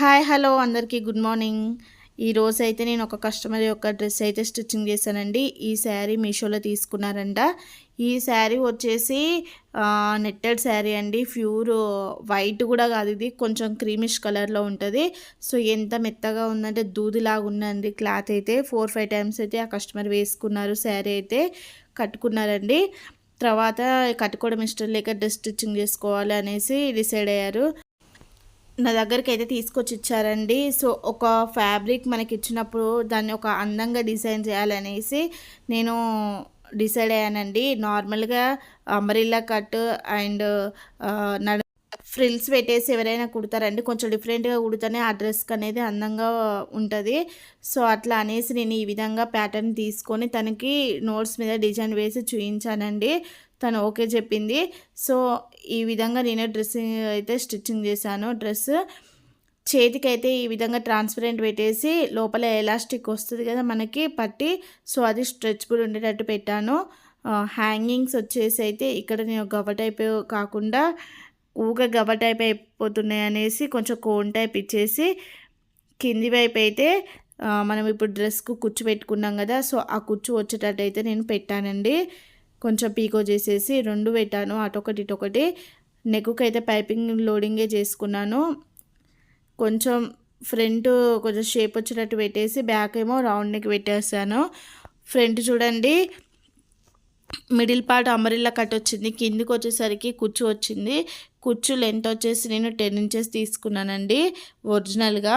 Hi hello అందరికీ good morning. ఈరోజు అయితే నేను ఒక కస్టమర్ యొక్క డ్రెస్ అయితే స్టిచ్చింగ్ చేశానండి. ఈ శారీ మీషోలో తీసుకున్నారంట. ఈ శారీ వచ్చేసి నెట్టెడ్ శారీ అండి. ప్యూర్ వైట్ కూడా కాదు ఇది. కొంచెం క్రీమిష్ కలర్లో ఉంటుంది. సో ఎంత మెత్తగా ఉందంటే దూదిలాగా ఉందండి క్లాత్ అయితే. ఫోర్ ఫైవ్ టైమ్స్ అయితే ఆ కస్టమర్ వేసుకున్నారు శారీ అయితే. కట్టుకున్నారండి. తర్వాత కట్టుకోవడం ఇష్టం లేక డ్రెస్ స్టిచ్చింగ్ చేసుకోవాలి అనేసి డిసైడ్ అయ్యారు. నా దగ్గరికి అయితే తీసుకొచ్చి ఇచ్చారండి సో ఒక ఫ్యాబ్రిక్ మనకి ఇచ్చినప్పుడు దాన్ని ఒక అందంగా డిజైన్ చేయాలనేసి నేను డిసైడ్ అయ్యానండి. నార్మల్గా అంబరిల్లా కట్ అండ్ నడ ఫ్రిల్స్ పెట్టేసి ఎవరైనా కుడతారండి. కొంచెం డిఫరెంట్గా కుడితేనే ఆ డ్రెస్కి అనేది అందంగా ఉంటుంది. సో అట్లా అనేసి నేను ఈ విధంగా ప్యాటర్న్ తీసుకొని తనకి నోట్స్ మీద డిజైన్ వేసి చూయించానండి. తను ఓకే చెప్పింది. సో ఈ విధంగా నేను డ్రెస్సింగ్ అయితే స్టిచ్చింగ్ చేశాను. డ్రెస్ చేతికి అయితే ఈ విధంగా ట్రాన్స్పరెంట్ పెట్టేసి లోపల ఎలాస్టిక్ వస్తుంది కదా మనకి పట్టి. సో అది స్ట్రెచ్బుల్ ఉండేటట్టు పెట్టాను. హ్యాంగింగ్స్ వచ్చేసి అయితే ఇక్కడ నేను గవ టైప్ కాకుండా ఊగ గవ టైప్ అయిపోతున్నాయి అనేసి కొంచెం కోన్ టైప్ ఇచ్చేసి కింది వైపు అయితే మనం ఇప్పుడు డ్రెస్కు కుచ్చు పెట్టుకున్నాం కదా సో ఆ కుచ్చు వచ్చేటట్టు అయితే నేను పెట్టానండి. కొంచెం పీకో చేసేసి రెండు పెట్టాను. అటొకటి ఇటొకటి. నెక్కుకి అయితే పైపింగ్ లోడింగే చేసుకున్నాను. కొంచెం ఫ్రంట్ కొంచెం షేప్ వచ్చినట్టు పెట్టేసి బ్యాక్ ఏమో రౌండ్ నెక్ పెట్టేసాను. ఫ్రంట్ చూడండి. మిడిల్ పార్ట్ అమరిల్లా కట్ వచ్చింది. కిందికి వచ్చేసరికి కుచ్చు వచ్చింది. కుచ్చు లెంత్ వచ్చేసి నేను టెన్ ఇంచెస్ తీసుకున్నానండి ఒరిజినల్గా.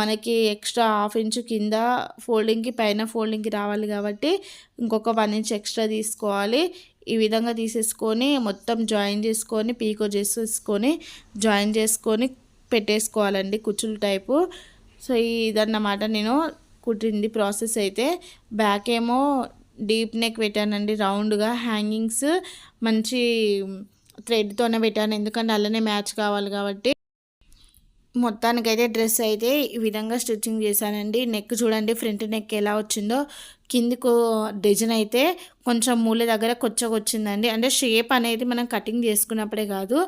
మనకి ఎక్స్ట్రా హాఫ్ ఇంచు కింద ఫోల్డింగ్కి పైన ఫోల్డింగ్కి రావాలి కాబట్టి ఇంకొక వన్ ఇంచ్ ఎక్స్ట్రా తీసుకోవాలి. ఈ విధంగా తీసేసుకొని మొత్తం జాయిన్ చేసుకొని పీకో చేసేసుకొని జాయిన్ చేసుకొని పెట్టేసుకోవాలండి కుచ్చుల టైపు. సో ఇదన్నమాట నేను కుట్టింది ప్రాసెస్ అయితే. బ్యాక్ ఏమో డీప్ నెక్ పెట్టానండి. రౌండ్గా హ్యాంగింగ్స్ మంచి థ్రెడ్తోనే పెట్టాను. ఎందుకంటే అలానే మ్యాచ్ కావాలి కాబట్టి. మొత్తానికైతే డ్రెస్ అయితే ఈ విధంగా స్టిచ్చింగ్ చేశానండి. నెక్ చూడండి ఫ్రంట్ నెక్ ఎలా వచ్చిందో. కిందికు డిజైన్ అయితే కొంచెం మూల దగ్గర కొచ్చగా వచ్చిందండి. అంటే షేప్ అనేది మనం కటింగ్ చేసుకున్నప్పుడే కాదు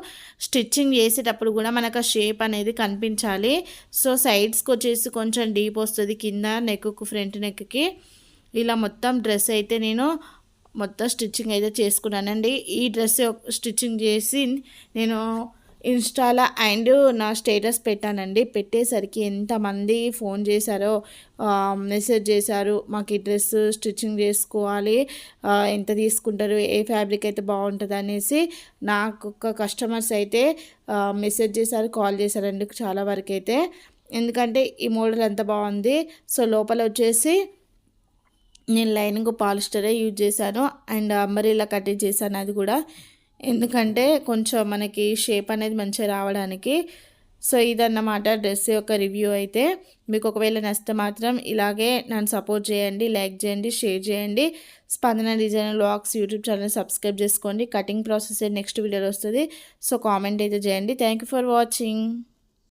స్టిచ్చింగ్ చేసేటప్పుడు కూడా మనకు ఆ షేప్ అనేది కనిపించాలి. సో సైడ్స్కి వచ్చేసి కొంచెం డీప్ వస్తుంది కింద నెక్కు ఫ్రంట్ నెక్కి. ఇలా మొత్తం డ్రెస్ అయితే నేను మొత్తం స్టిచ్చింగ్ అయితే చేసుకున్నానండి. ఈ డ్రెస్ స్టిచ్చింగ్ చేసి నేను ఇన్స్టాలో అండ్ నా స్టేటస్ పెట్టానండి. పెట్టేసరికి ఎంతమంది ఫోన్ చేశారో మెసేజ్ చేశారు మాకు ఈ డ్రెస్ స్టిచ్చింగ్ చేసుకోవాలి ఎంత తీసుకుంటారు ఏ ఫ్యాబ్రిక్ అయితే బాగుంటుంది అనేసి నాకు ఒక కస్టమర్స్ అయితే మెసేజ్ చేశారు కాల్ చేశారండి చాలా వరకు అయితే. ఎందుకంటే ఈ మోడల్ ఎంత బాగుంది సో లోపల వచ్చేసి నేను లైనింగ్ పాలిస్టరే యూజ్ చేశాను. అండ్ అంబరీలా కటింగ్ చేశాను అది కూడా. ఎందుకంటే కొంచెం మనకి షేప్ అనేది మంచిగా రావడానికి. సో ఇదన్నమాట డ్రెస్ యొక్క రివ్యూ అయితే. మీకు ఒకవేళ నచ్చితే మాత్రం ఇలాగే నన్ను సపోర్ట్ చేయండి లైక్ చేయండి షేర్ చేయండి. Spandana design lakhs YouTube channel subscribe చేసుకోండి. కటింగ్ ప్రాసెస్ నెక్స్ట్ వీడియోలో వస్తుంది. సో కామెంట్ అయితే చేయండి. Thank for watching.